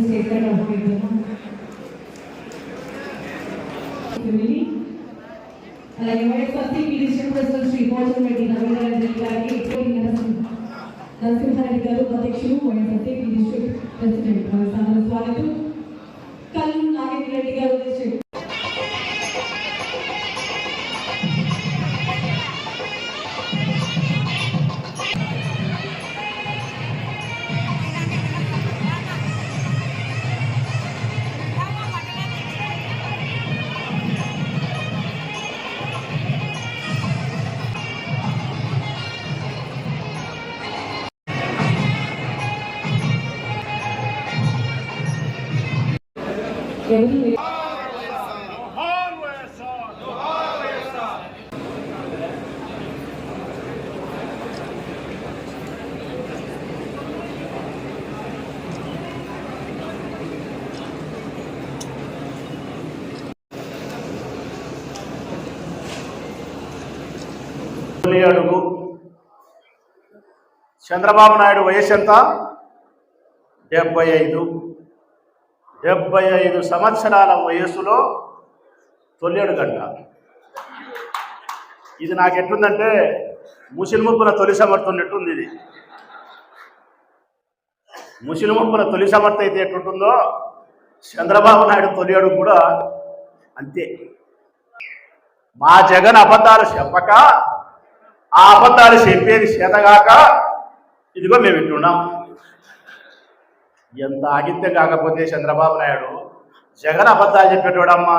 Statement పంపిస్తున్నాం అలాగే YSRC district president Shri భోజన్ Reddy Rabindranath Reddy గారికి ఎక్కువ నరసింహారెడ్డి గారు అధ్యక్షులు వైఎస్ఆర్సీ డిస్ట్రిక్ట్ ప్రెసిడెంట్ ఎవరు తొలి అడుగు చంద్రబాబు నాయుడు వయసు ఎంత? డెబ్బై ఐదు. డెబ్బై ఐదు సంవత్సరాల వయస్సులో తొలి గంట. ఇది నాకు ఎట్లుందంటే ముసిలిముప్పుల తొలి సమర్థ ఉన్నట్టుంది ఇది ముసిలిముప్పుల తొలి సమర్థ అయితే ఎట్లుంటుందో చంద్రబాబు నాయుడు తొలి కూడా అంతే. మా జగన్ అబద్ధాలు చెప్పక ఆ అబద్ధాలు చెప్పేది చేతగాక ఇదిగో మేము వింటున్నాం ఎంత ఆగిత్యం కాకపోతే చంద్రబాబు నాయుడు జగన్ అబద్ధాలు చెప్పేటోడమ్మా.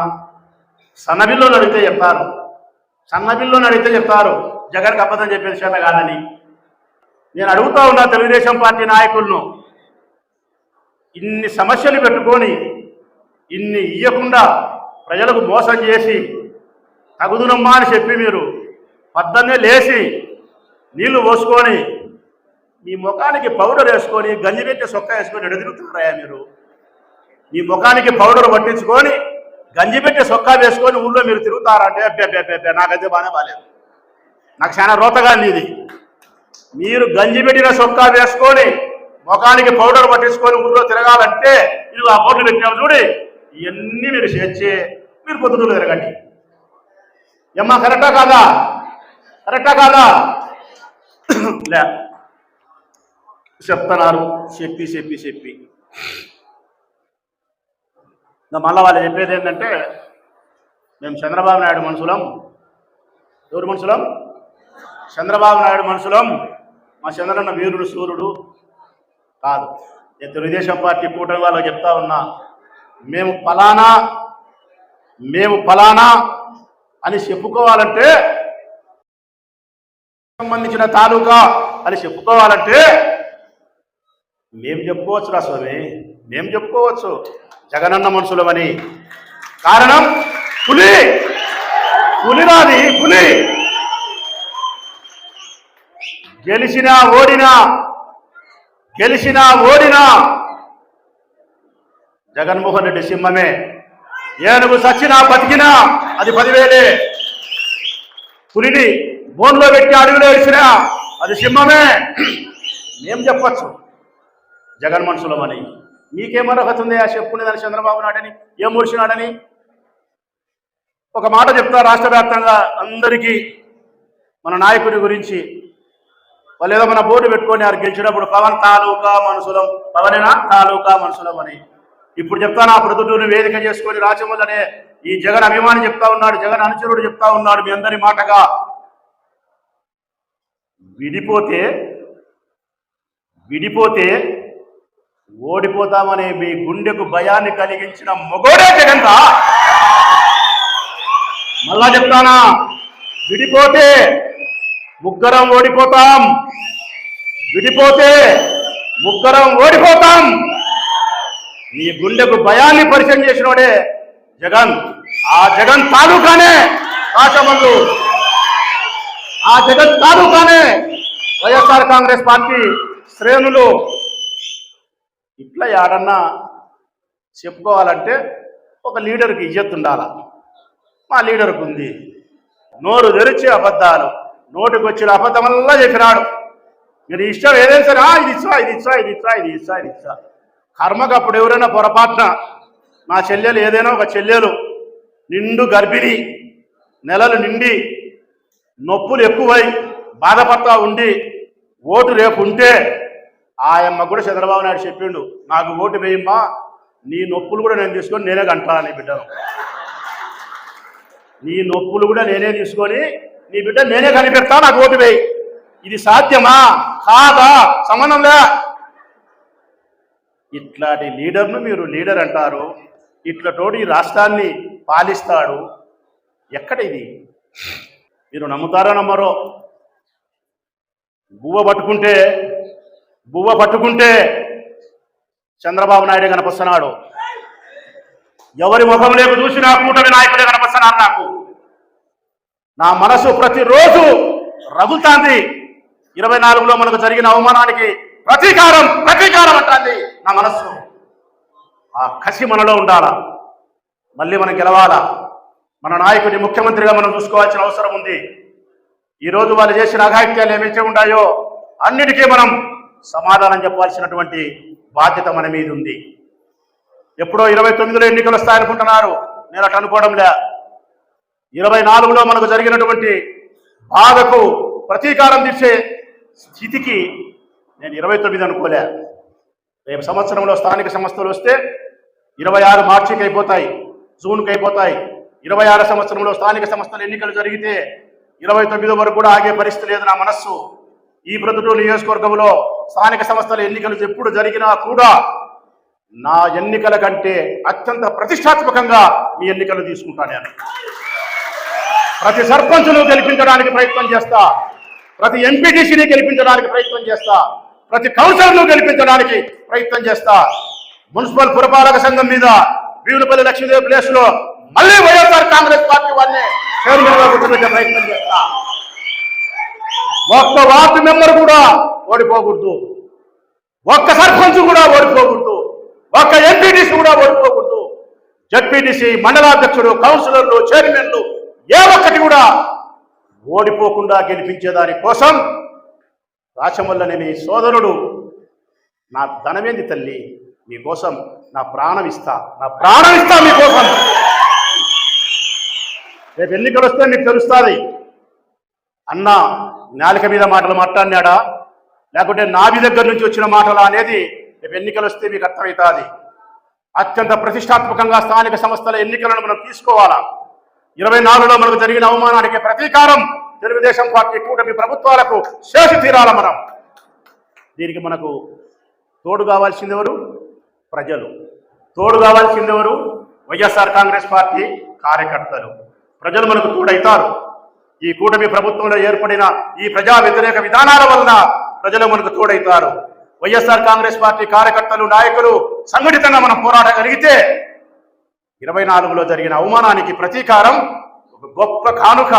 సన్నబిల్లు అడిగితే చెప్తారు. సన్నబిల్లు అడిగితే చెప్తారు. జగన్కి అబద్ధం చెప్పే విషయమే కాదని. నేను అడుగుతా ఉన్నా తెలుగుదేశం పార్టీ నాయకులను. ఇన్ని సమస్యలు పెట్టుకొని ఇన్ని ఇయ్యకుండా ప్రజలకు మోసం చేసి తగుదునమ్మా అని చెప్పి మీరు పద్దన్నే లేచి నీళ్ళు పోసుకొని మీ ముఖానికి పౌడర్ వేసుకొని గంజి పెట్టి సొక్క వేసుకొని ఎడదిరుగుతున్నారా మీరు? మీ ముఖానికి పౌడర్ పట్టించుకొని గంజి పెట్టి సొక్కా వేసుకొని ఊళ్ళో మీరు తిరుగుతారంటే అబ్బే అబ్బే అబ్బే నాకైతే బాగానే బాగాలేదు. నాకు చాలా రోతగా ఇది మీరు గంజి పెట్టిన సొక్కా వేసుకొని ముఖానికి పౌడర్ పట్టించుకొని ఊళ్ళో తిరగాలంటే ఇది ఆ పౌడర్ పెట్టినాము చూడి ఇవన్నీ మీరు చేర్చి మీరు పొద్దుటూరు తిరగండి. ఏమ్మా కరెక్టా కాదా? కరెక్టా కాదా? లే. చెప్తున్నారు. చెప్పి చెప్పి చెప్పి. ఇంకా మళ్ళీ వాళ్ళు చెప్పేది ఏంటంటే మేము చంద్రబాబు నాయుడు మనుషులం. ఎవరు మనుషులం? చంద్రబాబు నాయుడు మనుషులం. మా చంద్రన్న వీరుడు సూర్యుడు కాదు. నేను తెలుగుదేశం పార్టీ కూటమి వాళ్ళకి చెప్తా ఉన్నా మేము ఫలానా మేము ఫలానా అని చెప్పుకోవాలంటే సంబంధించిన తాలూకా అని చెప్పుకోవాలంటే మేము చెప్పుకోవచ్చు రా స్వామి మేం చెప్పుకోవచ్చు. జగనన్న మనుషులమని. కారణం పులి. పులిరాది పులి. గెలిచినా ఓడినా గెలిచినా ఓడినా జగన్మోహన్ రెడ్డి సింహమే. ఏనుగు సచ్చినా బతికినా అది పదివేలే. పులిని బోన్లో పెట్టి అడుగులో వేసినా అది సింహమే. మేం చెప్పచ్చు. జగన్ మనుషులమని మీకేం అర్హత ఉంది? ఆ చెప్పుకునేదని చంద్రబాబు నాయుడని ఏం ముడిచినాడని ఒక మాట చెప్తా రాష్ట్ర వ్యాప్తంగా అందరికీ మన నాయకుడి గురించి. వాళ్ళు ఏదో మన బోర్డు పెట్టుకొని వారు గెలిచినప్పుడు పవన్ తాలూకా మనుషులం పవనేనా? తాలూకా మనుషులం అని. ఇప్పుడు చెప్తాను ఆ ప్రొద్దుటూరుని వేదిక చేసుకొని రాచమల్లనే ఈ జగన్ అభిమాని చెప్తా ఉన్నాడు జగన్ అనుచరుడు చెప్తా ఉన్నాడు మీ అందరి మాటగా. విడిపోతే విడిపోతే ఓడిపోతామనే మీ గుండెకు భయాన్ని కలిగించిన మొగోడే జగన్ రా. మళ్ళా చెప్తానా? విడిపోతే ముగ్గురం ఓడిపోతాం. విడిపోతే ముగ్గురం ఓడిపోతాం. నీ గుండెకు భయాన్ని పరిచయం చేసినోడే జగన్. ఆ జగన్ తాలూకానే కాశమల్లు ఆ జగన్ తాలూకానే వైఎస్ఆర్ కాంగ్రెస్ పార్టీ శ్రేణులు ఇట్లా యాడన్నా చెప్పుకోవాలంటే ఒక లీడర్కి ఇజ్జత్ ఉండాల? మా లీడర్కు ఉంది. నోరు తెరిచి అబద్ధాలు. నోటికి వచ్చిన అబద్ధమల్లా చెప్పినాడు. మీరు ఇష్టం ఏదైనా సరే ఇది ఇచ్చా ఇది ఇచ్చా ఇది ఇచ్చా ఇది ఇచ్చా ఇది ఇచ్చా కర్మకు అప్పుడు ఎవరైనా పొరపాటున నా చెల్లెలు ఏదైనా ఒక చెల్లెలు నిండు గర్భిణి నెలలు నిండి నొప్పులు ఎక్కువై బాధపడతా ఉండి ఓటు రేపు ఉంటే ఆయమ్మ కూడా చంద్రబాబు నాయుడు చెప్పిండు నాకు ఓటు వేయమ్మా నీ నొప్పులు కూడా నేను తీసుకొని నేనే కంటాను నీ బిడ్డను. నీ నొప్పులు కూడా నేనే తీసుకొని నీ బిడ్డ నేనే కనిపెడతా నాకు ఓటు వేయి. ఇది సాధ్యమా? కాదా? సంబంధంలే ఇట్లాంటి లీడర్ను మీరు లీడర్ అంటారు ఇట్లతోటి ఈ రాష్ట్రాన్ని పాలిస్తాడు. ఎక్కడ ఇది? మీరు నమ్ముతారో నమ్మరో? బువ్వ పట్టుకుంటే బువ్వ పట్టుకుంటే చంద్రబాబు నాయుడు కనపస్తున్నాడు. ఎవరి ముఖం లేకు చూసినా కూటమి నాయకుడే కనపస్తున్నారు నాకు. నా మనసు ప్రతిరోజు రగులుతాంది ఇరవై నాలుగులో మనకు జరిగిన అవమానానికి ప్రతీకారం ప్రతీకారం అంటుంది నా మనస్సు. ఆ కసి మనలో ఉండాలా? మళ్ళీ మనం గెలవాలా? మన నాయకుడిని ముఖ్యమంత్రిగా మనం చూసుకోవాల్సిన అవసరం ఉంది. ఈరోజు వాళ్ళు చేసిన అఘాయిత్యాలు ఏమైతే ఉన్నాయో అన్నిటికీ మనం సమాధానం చెప్పాల్సినటువంటి బాధ్యత మన మీద ఉంది. ఎప్పుడో ఇరవై తొమ్మిదిలో ఎన్నికలు వస్తాయనుకుంటున్నారు. నేను అట్లా అనుకోవడంలే. ఇరవై నాలుగులో మనకు జరిగినటువంటి బాధకు ప్రతీకారం తీర్చే స్థితికి నేను ఇరవై తొమ్మిది అనుకోలే. రేపు సంవత్సరంలో స్థానిక సంస్థలు వస్తే ఇరవై ఆరు మార్చికి అయిపోతాయి జూన్కి అయిపోతాయి. ఇరవై ఆరు సంవత్సరంలో స్థానిక సంస్థల ఎన్నికలు జరిగితే ఇరవై తొమ్మిది వరకు కూడా ఆగే పరిస్థితి లేదు నా మనస్సు. ఈ ప్రొద్దుటూరు నియోజకవర్గంలో స్థానిక సంస్థల ఎన్నికలు ఎప్పుడు జరిగినా కూడా నా ఎన్నికల కంటే అత్యంత ప్రతిష్టాత్మకంగా మీ ఎన్నికలు తీసుకుంటా నేను. ప్రతి సర్పంచ్ను గెలిపించడానికి ప్రయత్నం చేస్తా. ప్రతి ఎంపీటీసీని గెలిపించడానికి ప్రయత్నం చేస్తా. ప్రతి కౌన్సిలర్ను గెలిపించడానికి ప్రయత్నం చేస్తా. మున్సిపల్ పురపాలక సంఘం మీద వీరుపల్లి లక్ష్మీదేవి ప్లేస్లో మళ్ళీ వైఎస్ఆర్ కాంగ్రెస్ పార్టీ వాళ్ళని చైర్మన్గా ప్రయత్నం చేస్తా. ఒక్క వార్డు మెంబర్ కూడా ఓడిపోకూడదు. ఒక్క సర్పంచ్ కూడా ఓడిపోకూడదు. ఒక్క ఎంపీటీసీ కూడా ఓడిపోకూడదు. జడ్పీటీసీ మండలాధ్యక్షుడు కౌన్సిలర్లు చైర్మన్లు ఏ ఒక్కటి కూడా ఓడిపోకుండా గెలిపించేదాని కోసం రాచమల్లనే మీ సోదరుడు నా ధనమేంది తల్లి? మీకోసం నా ప్రాణం ఇస్తా. నా ప్రాణం ఇస్తా మీకోసం రేపు ఎన్నికలు వస్తే నీకు తెలుస్తుంది. అన్న నాలిక మీద మాటలు మాట్లాడినాడా? లేకుంటే నాభి దగ్గర నుంచి వచ్చిన మాటలా అనేది రేపు ఎన్నికలు వస్తే మీకు అర్థమవుతుంది. అత్యంత ప్రతిష్టాత్మకంగా స్థానిక సంస్థల ఎన్నికలను మనం తీసుకోవాలా? ఇరవై నాలుగులో మనకు జరిగిన అవమానానికి ప్రతీకారం తెలుగుదేశం పార్టీ కూటమి ప్రభుత్వాలకు శేషి తీరాల మనం. దీనికి మనకు తోడు కావాల్సింది ఎవరు? ప్రజలు. తోడు కావాల్సింది ఎవరు? వైఎస్ఆర్ కాంగ్రెస్ పార్టీ కార్యకర్తలు. ప్రజలు మనకు తోడైతారు. ఈ కూటమి ప్రభుత్వంలో ఏర్పడిన ఈ ప్రజా వ్యతిరేక విధానాల వలన ప్రజలు మనకు తోడైతారు. వైఎస్ఆర్ కాంగ్రెస్ పార్టీ కార్యకర్తలు నాయకులు సంఘటితంగా మనం పోరాడగలిగితే ఇరవై నాలుగులో జరిగిన అవమానానికి ప్రతీకారం ఒక గొప్ప కానుక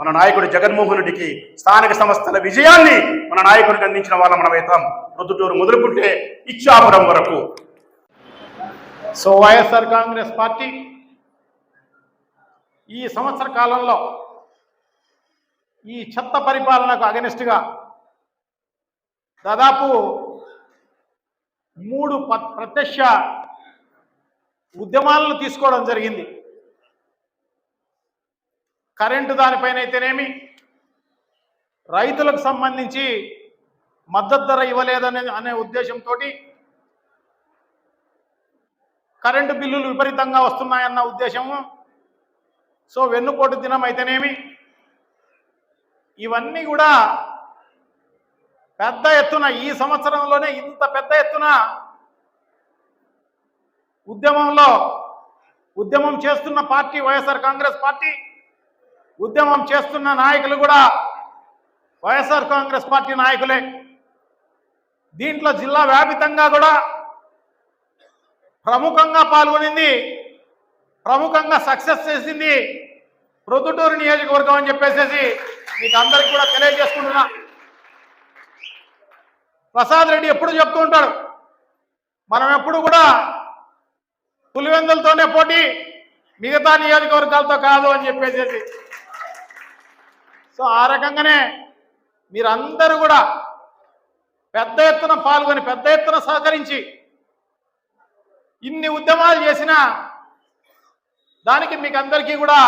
మన నాయకుడు జగన్మోహన్ రెడ్డికి స్థానిక సంస్థల విజయాన్ని మన నాయకుడికి అందించిన వాళ్ళం మనం అవుతాం. ప్రొద్దుటూరు మొదలుకుంటే ఇచ్చాపురం వరకు. సో వైఎస్ఆర్ కాంగ్రెస్ పార్టీ ఈ సంవత్సర కాలంలో ఈ చెత్త పరిపాలనకు అగనిస్ట్గా దాదాపు మూడు ప- ప్రత్యక్ష ఉద్యమాలను తీసుకోవడం జరిగింది. కరెంటు దానిపైన అయితేనేమి రైతులకు సంబంధించి మద్దతు ధర ఇవ్వలేదనే అనే ఉద్దేశంతో కరెంటు బిల్లులు విపరీతంగా వస్తున్నాయన్న ఉద్దేశము. సో వెన్నుపోటు దినం అయితేనేమి ఇవన్నీ కూడా పెద్ద ఎత్తున ఈ సంవత్సరంలోనే ఇంత పెద్ద ఎత్తున ఉద్యమంలో ఉద్యమం చేస్తున్న పార్టీ వైఎస్ఆర్ కాంగ్రెస్ పార్టీ ఉద్యమం చేస్తున్న నాయకులు కూడా వైఎస్ఆర్ కాంగ్రెస్ పార్టీ నాయకులే. దీంట్లో జిల్లా వ్యాపితంగా కూడా ప్రముఖంగా పాల్గొనింది ప్రముఖంగా సక్సెస్ చేసింది ప్రొద్దుటూరు నియోజకవర్గం అని చెప్పేసి మీకు అందరికి కూడా తెలియజేసుకుంటున్నా. ప్రసాద్ రెడ్డి ఎప్పుడు చెప్తూ ఉంటాడు మనం ఎప్పుడు కూడా పులివెందులతోనే పోటీ మిగతా నియోజకవర్గాలతో కాదు అని చెప్పేసేసి. సో ఆ రకంగానే మీరందరూ కూడా పెద్ద ఎత్తున పాల్గొని పెద్ద ఎత్తున సహకరించి ఇన్ని ఉద్యమాలు చేసినా దానికి మీకు అందరికీ కూడా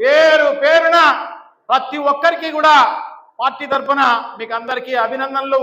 పేరు పేరున ప్రతి ఒక్కరికి కూడా పార్టీ తరఫున మీకు అందరికీ అభినందనలు.